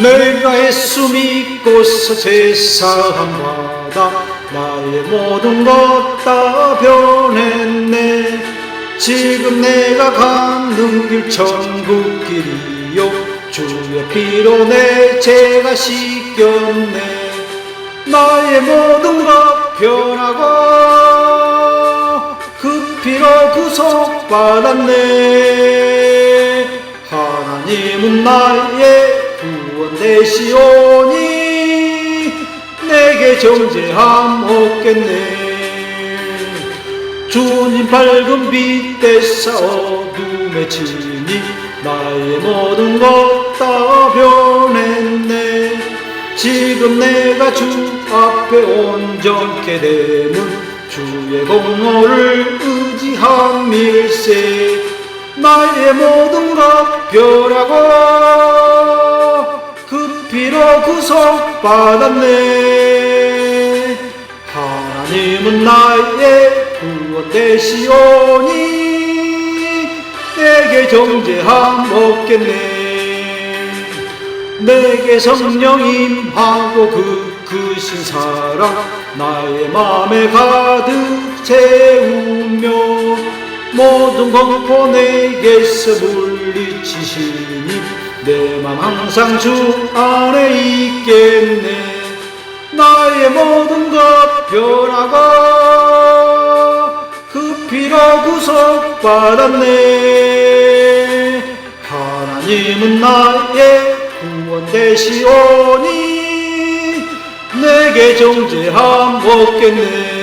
내가 예수 믿고서 제사함받아 나의 모든 것 다 변했네. 지금 내가 가는 길 천국 길이요. 주의 피로 내 죄가 씻겼네. 나의 모든 것 변하고 그 피로 구속받았네. 하나님은 나의 구원 되시오니 내게 정죄함 없겠네. 주님 밝은 빛 대사 어둠에 치니 나의 모든 것 다 변했네. 지금 내가 주 앞에 온전케 되는 주의 공로를 의지한 밀세. 나의 모든 것 변하고 그 피로 구속받았네. 하나님은 나의 구원 되시오니 내게 정죄함 없겠네. 내게 성령 임하고 그 크신 사랑 나의 맘에 가득 채우며 모든 공포 내게서 물리치시니 내 맘 항상 주 안에 있겠네. 나의 모든 것 변하고 그 피로 구속받았네. 하나님은 나의 구원 되시오니 내게 정죄함 없겠네